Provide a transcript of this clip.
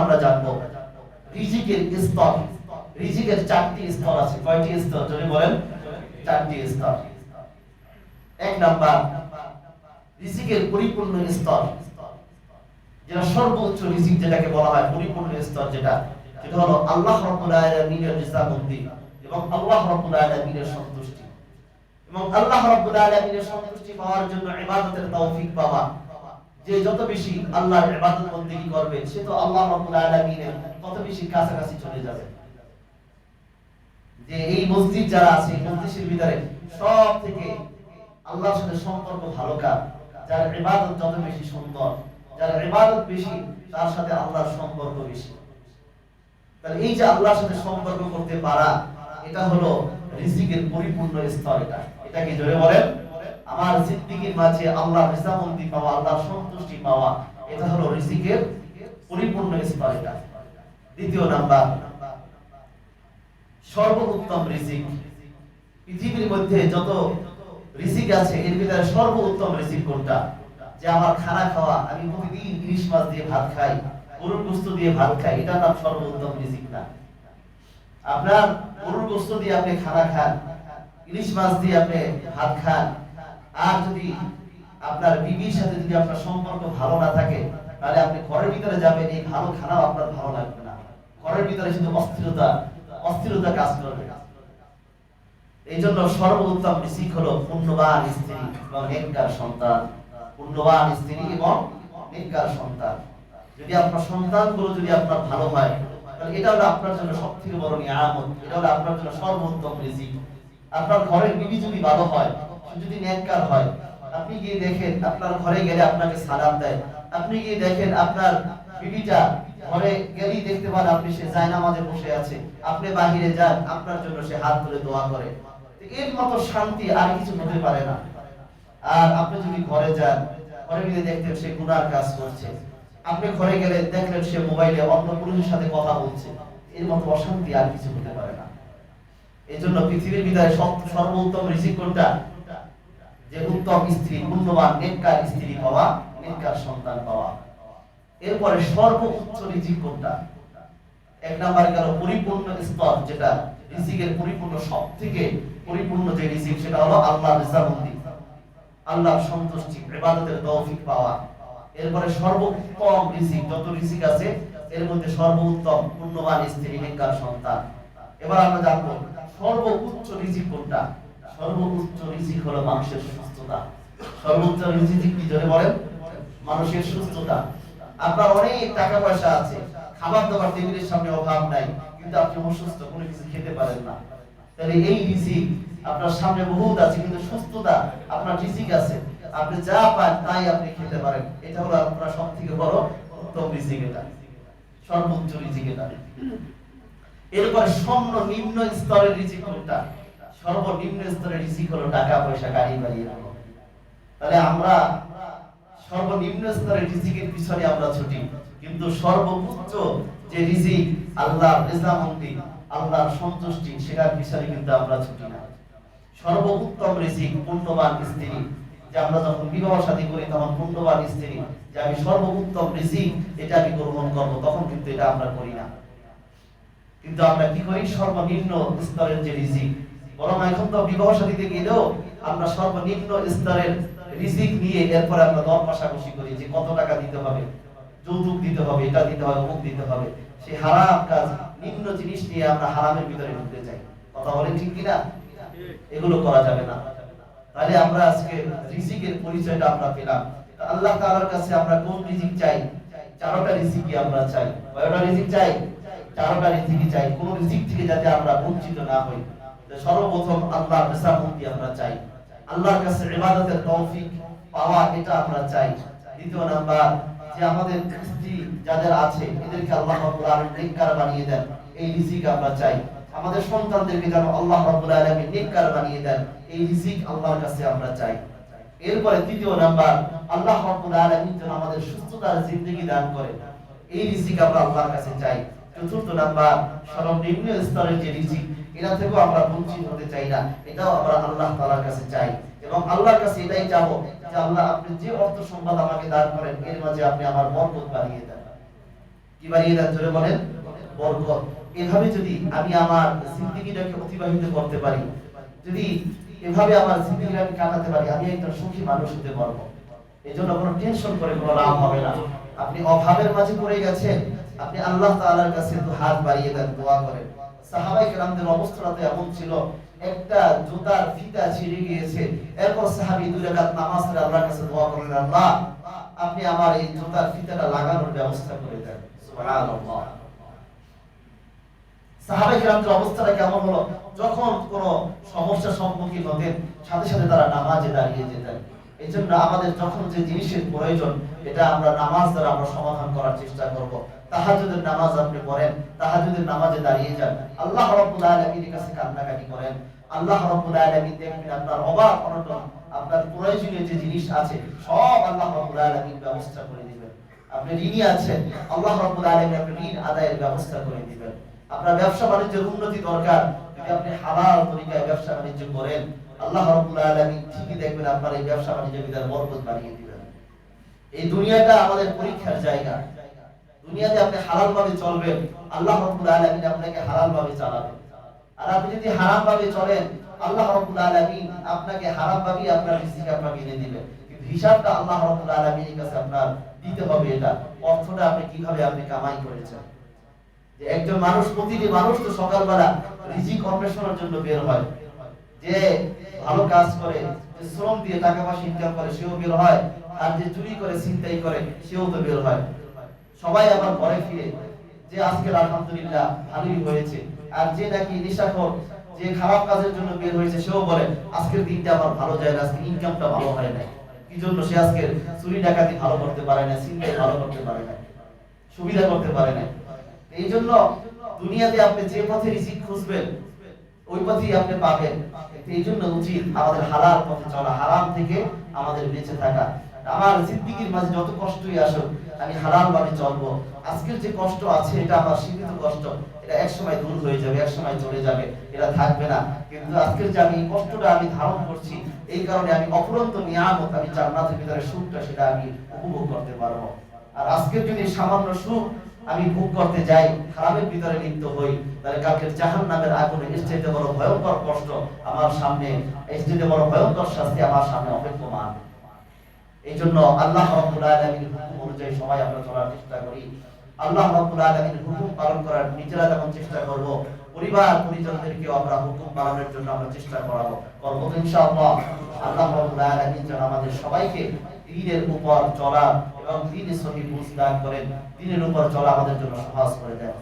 আমরা জানব। রিজিকের স্তর, রিজিকের চারটি স্তর আছে। কয়টি স্তর? যদি বলেন। চারটি স্তর। এক নাম্বার, রিজিকের পরিপূর্ণ স্তর। যেটা সর্বোচ্চ রিজিক যেটাকে বলা হয়, পরিপূর্ণ স্তর যেটা, সেটা হলো আল্লাহ রাব্বুল আলামিনের রিজামুদ্দিন এবং আল্লাহ রাব্বুল আলামিনের সন্তুষ্টি। এবং আল্লাহ রাব্বুল আলামিনের সন্তুষ্টি পাওয়ার জন্য ইবাদতের তৌফিক পাওয়া যে যত বেশি আল্লাহর ইবাদত বন্দেগী করবে সে তো আল্লাহ রাব্বুল আলামিনের তত বেশি কাছাকাছি চলে যাবে। যে এই মসজিদ যারা আছে, এই মসজিদের ভিতরে সব থেকে আল্লাহর সাথে সম্পর্ক ভালো কার? যার ইবাদত যত বেশি সুন্দর, যার ইবাদত বেশি, তার সাথে আল্লাহর সম্পর্ক বেশি। তাহলে এই যে আল্লাহর সাথে সম্পর্ক করতে পারা, এটা হলো রিজিকের পরিপূর্ণ স্তর এটা। এটাকে জোরে বলেন। আমার জিন্দেগির মাঝে আল্লাহর রিজামন্দি পাওয়া, আল্লাহর সন্তুষ্টি পাওয়া, এটা হলো রিজিকের পরিপূর্ণ স্তর দ্বিতীয় নাম্বার, সর্বোত্তম রিজিক। পৃথিবীর মধ্যে যত রিজিক আছে, এর ভিতরে সর্বোত্তম রিজিক কোনটা? যে আমার খানা খাওয়া, আমি প্রতিদিন ইলিশ মাছ দিয়ে ভাত খাই, গরুর গোস্ত দিয়ে ভাত খাই এটা নাম সর্বোত্তম রিজিক না। আপনার গরুর গোস্ত দিয়ে আপনি খানা খান, ইলিশ মাছ দিয়ে আপনি ভাত খান আর যদি আপনার বিবির সাথে যদি আপনার সম্পর্ক ভালো না থাকে, তাহলে আপনি ঘরের ভিতরে যাবেন, এই ভালো খানাও আপনার ভালো লাগবে না। ঘরের ভিতরে শুধু অস্থিরতা অস্থিরতা কাজ করবে। এই জন্য সর্বোত্তম রিজিক হলো পুণ্যবান স্ত্রী এবং নেককার সন্তান। পুণ্যবান স্ত্রী এবং নেককার সন্তান। যদি আপনার সন্তানগুলো যদি আপনার ভালো হয়, তাহলে এটা হলো আপনার জন্য সবথেকে বড় নিয়ামত। এটা হলো আপনার জন্য সর্বোত্তম রিজিক। আপনার ঘরের বিবি যদি ভালো হয় যদি নেককার হয়, আপনি গিয়ে দেখেন আপনার ঘরে গেলে আপনাকে সালাম দেয়। আপনি গিয়ে দেখেন আপনার বিবিটা ঘরে গেলেই দেখতে পান আপনি সে জায়নামাজে বসে আছে। আপনি বাহিরে যান, আপনার জন্য সে হাত তুলে দোয়া করে। এর মতো শান্তি আর কিছু হতে পারে না। আর আপনি যদি ঘরে যান, ঘরে গিয়ে দেখতেন সে গুনার কাজ করছে। আপনি ঘরে গেলে দেখলেন সে মোবাইলে অন্য পুরুষের সাথে কথা বলছে। এর মতো অশান্তি আর কিছু হতে পারে না। এই জন্য পৃথিবীর বিদায় সর্বোত্তম ঋষি কোনটা? যে উত্তম স্ত্রী, মূল্যবান নেককার স্ত্রী পাওয়া নেককার সন্তান পাওয়া। এরপরে সর্বোচ্চ রিজিক কোনটা? এক নাম্বার গেল পরিপূর্ণ স্তর, যেটা রিজিকের পরিপূর্ণ সব থেকে পরিপূর্ণ যে রিজিক, সেটা হলো আল্লাহর রিজাবন্দি। আল্লাহর সন্তুষ্টি, ইবাদতের তৌফিক পাওয়া। এরপরে সর্বোত্তম রিজিক, যত রিজিক আছে, এর মধ্যে সর্বোত্তম পূর্ণবান স্ত্রী, নেককার সন্তান। এবার আমরা জানব সর্বোচ্চ রিজিক কোনটা? সর্বোচ্চ রিজিক হলো মানুষের সুস্থতা। সর্বোচ্চ রিজিক কি জোরে বলেন? মানুষের সুস্থতা। আপনার অনেক টাকা পয়সা আছে খাবার দাবার টেবিলের সামনে অভাব নাই, কিন্তু আপনি অসুস্থ, কোনো কিছু খেতে পারেন না। তাহলে এই রিজিক আপনার সামনে বহুত আছে, কিন্তু সুস্থতা আপনার রিজিক আছে। আপনি যা পান তাই আপনি খেতে পারেন। এটা হলো আপনার সব থেকে বড় উত্তম রিজিক এটা। সর্বোচ্চ রিজিক এটা। এরপরে সর্ব নিম্ন স্তরের রিজিক কোনটা? সর্বনিম্ন স্তরের রিজিক হলো টাকা, পয়সা, গাড়ি, বাড়ি তাহলে আমরা সর্বনিম্ন স্তরের রিজিকের পিছনে আমরা ছুটি। কিন্তু সর্বোচ্চ যে রিজিক আল্লাহর রেজামন্দি, আল্লাহর সন্তুষ্টি, সেটার পিছনে কিন্তু আমরা ছুটি না। সর্বোত্তম রিজিক পুণ্যবান স্ত্রী। যে আমরা যখন বিবাহ শাদী করি, তখন পুণ্যবান স্ত্রী। যে আমি সর্বোত্তম রিজিক এটা আমি গ্রহণ করব, তখন কিন্তু এটা আমরা করি না। কিন্তু আমরা কি করি? সর্বনিম্ন স্তরের যে রিজিক বরং এখন তো বিবাহ শাদীতে গেলেও আমরা সর্বনিম্ন স্তরের রিজিক নিয়ে এরপরে আমরা দর করি যে কত টাকা দিতে হবে, যৌতুক দিতে হবে, এটা দিতে হবে দিতে হবে। হারাম কাজ, নিম্ন জিনিস নিয়ে আমরা হারামের ভিতরে ঢুকতে কথা ঠিক কিনা? এগুলো করা যাবে না। তাহলে আমরা আজকে রিজিকের পরিচয়টা আমরা পেলাম। আল্লাহ কাছে আমরা কোন রিজিক চাই? চারটা রিজিকই আমরা চাই। কয়টা রিজিক চাই? চারটা রিজিকই চাই। কোন রিজিক থেকে যাতে আমরা বঞ্চিত না হই। সর্বপ্রথম আল্লাহর রিসামতি আমরা চাই। আল্লাহর কাছে ইবাদতের তৌফিক পাওয়া এটা আমরা চাই। দ্বিতীয় নাম্বার, যে আমাদের স্ত্রী যাদের আছে, এদেরকে আল্লাহ রাব্বুল আলামিন নেককার বানিয়ে দেন। এই রিজিক আমরা চাই। আমাদের সন্তানদেরকে যেন আল্লাহ রাব্বুল আলামিন নেককার বানিয়ে দেন। এই রিজিক আল্লাহর কাছে আমরা চাই। এরপরে তৃতীয় নাম্বার, আল্লাহ রাব্বুল আলামিন যেন আমাদের সুস্থতার জিন্দেগি দান করে এই রিজিক আমরা আল্লাহর কাছে চাই। চতুর্থ নাম্বার, সর্বনিম্ন স্তরের যে রিজিক, এটা থেকেও আমরা বঞ্চিত হতে চাই না। এটাও আমরা আল্লাহ তাআলার কাছে চাই। এবং আল্লাহর কাছে এটাই চাবো যে আল্লাহ আপনি যে অর্থ সম্পদ আমাকে দান করেন, এর মাঝে আপনি আমার বরকত বাড়িয়ে দেন। কি বাড়িয়ে দেন, জোরে বলেন? বরকত। এভাবে যদি আমি আমার জিন্দগিটাকে অতিবাহিত করতে পারি, যদি এভাবে আমার জিন্দগিটা আমি কাটাতে পারি, আমি একজন সুখী মানুষ হতে পারব। এই জন্য কোনো টেনশন করে কোনো লাভ হবে না। আপনি অভাবের মাঝে পড়ে গেছেন আপনি আল্লাহ তাআলার কাছে একটু হাত বাড়িয়ে দেন, দোয়া করেন। সাহাবাই কেরামদের অবস্থাটা এমন ছিল, একটা জুতার ফিতা ছিঁড়ে গিয়েছে। এরপর সাহাবী দুই রাকাত নামাজ পড়ে আল্লাহর কাছে দোয়া করলেন, আল্লাহ, আপনি আমার এই জুতার ফিতাটা লাগানোর ব্যবস্থা করে দেন। সুবহানাল্লাহ। সাহাবাই কেরামদের অবস্থাটা কেমন হলো? যখন কোন সমস্যার সম্মুখীন হতেন, সাথে সাথে তারা নামাজে দাঁড়িয়ে যেতেন। এই জন্য আমাদের যখন যে জিনিসের প্রয়োজন, এটা আমরা নামাজ দ্বারা আমরা সমাধান করার চেষ্টা করব। তাহাজুদের নামাজ আপনি পড়েন, তাহাজুদের নামাজে দাঁড়িয়ে যান। আল্লাহ রাব্বুল আলামিনের কাছে কান্নাকাটি করেন। আল্লাহ রাব্বুল আলামিন দেখবেন আপনার অভাব অনটন, আপনার প্রয়োজনীয় যে জিনিস আছে, সব আল্লাহ রাব্বুল আলামিন ব্যবস্থা করে দিবেন। আপনি ঋণী আছেন, আল্লাহ রাব্বুল আলামিন আপনার ঋণ আদায়ের ব্যবস্থা করে দিবেন। আপনার ব্যবসা বাণিজ্যের উন্নতি দরকার, যদি আপনি হালাল তরিকায় ব্যবসা বাণিজ্য করেন, আল্লাহ রাব্বুল আলামিন ঠিকই দেখবেন আপনার এই ব্যবসা বাণিজ্যের ভিতরে বরকত বাড়িয়ে দিবেন। এই দুনিয়াটা আমাদের পরীক্ষার জায়গা। দুনিয়াতে আপনি হালাল ভাবে চলবেন, আল্লাহ রাব্বুল আলামিন আপনাকে হালাল ভাবে চালাবেন। আর আপনি যদি হারাম ভাবে চলেন, আল্লাহ রাব্বুল আলামিন আপনাকে হারাম ভাবে আপনার রিজিক আপনাকে এনে দিবেন। কিন্তু হিসাবটা আল্লাহ রাব্বুল আলামিনের কাছে আপনার দিতে হবে এটা। অর্থটা আপনি কীভাবে আপনি কামাই করেছেন? যে একজন মানুষ, প্রতিটি মানুষ তো সকালবেলা রিজিক অন্বেষণের জন্য বের হয়। যে ভালো কাজ করে শ্রম দিয়ে টাকা পয়সা ইনকাম করে, সেও বের হয়। আর যে চুরি করে, ছিনতাই করে, সেও তো বের হয়। সবাই আবার ঘরে ফিরে যে আজকে আলহামদুলিল্লাহ ভালোই হয়েছে। আর যে নাকি নেশাখোর যে খারাপ কাজের জন্য বের হয়েছে, সেও বলে, আজকের দিনটা আমার ভালো যায় না আজকে ইনকামটা ভালো হয় নাই। কি জন্য সে আজকে চুরি ডাকাতি ভালো করতে পারে না ভালো করতে পারে না, সুবিধা করতে পারে না। এই জন্য দুনিয়াতে আপনি যে পথে রিজিক খুঁজবেন, ওই পথেই আপনি পাবেন। এই জন্য উচিত আমাদের হালাল পথে চলা, হারাম থেকে আমাদের বেঁচে থাকা। আমার জিন্দিগির মাঝে যত কষ্টই আসুক, আমি হালাল ভাবে চলবো। আজকের যে কষ্ট আছে, এটা আমার সীমিত কষ্ট। এটা এক সময় দূর হয়ে যাবে এক সময় চলে যাবে। এটা থাকবে না। কিন্তু আজকের যে আমি কষ্টটা আমি ধারণ করছি, এই কারণে আমি অপরন্ত নিয়ামত, আমি জান্নাতের ভিতরে সুখটা সেটা আমি উপভোগ করতে পারব। আর আজকের যদি সামান্য সুখ আমি ভোগ করতে যাই, খারাপের ভিতরে লিপ্ত হই, তাহলে কালকে জাহান নামের আগুনে এর বড় ভয়ঙ্কর কষ্ট আমার সামনে, এর বড় ভয়ঙ্কর শাস্তি আমার সামনে অপেক্ষমান। এই জন্য আল্লাহ রাব্বুল আলামিনের হুকুম অনুযায়ী সবাই আমরা চলার চেষ্টা করি। আল্লাহ রাব্বুল আলামিনের হুকুম পালন করার নিজেরা চেষ্টা করব, পরিবার আমরা হুকুম পালনের জন্য আমরা চেষ্টা করাবো, করব ইনশাআল্লাহ। আল্লাহ রাব্বুল আলামিন যেন আমাদের সবাইকে দিনের উপর চলা এবং দিনের সহি দান করেন। দিনের উপর চলা আমাদের জন্য সহজ করে দেন।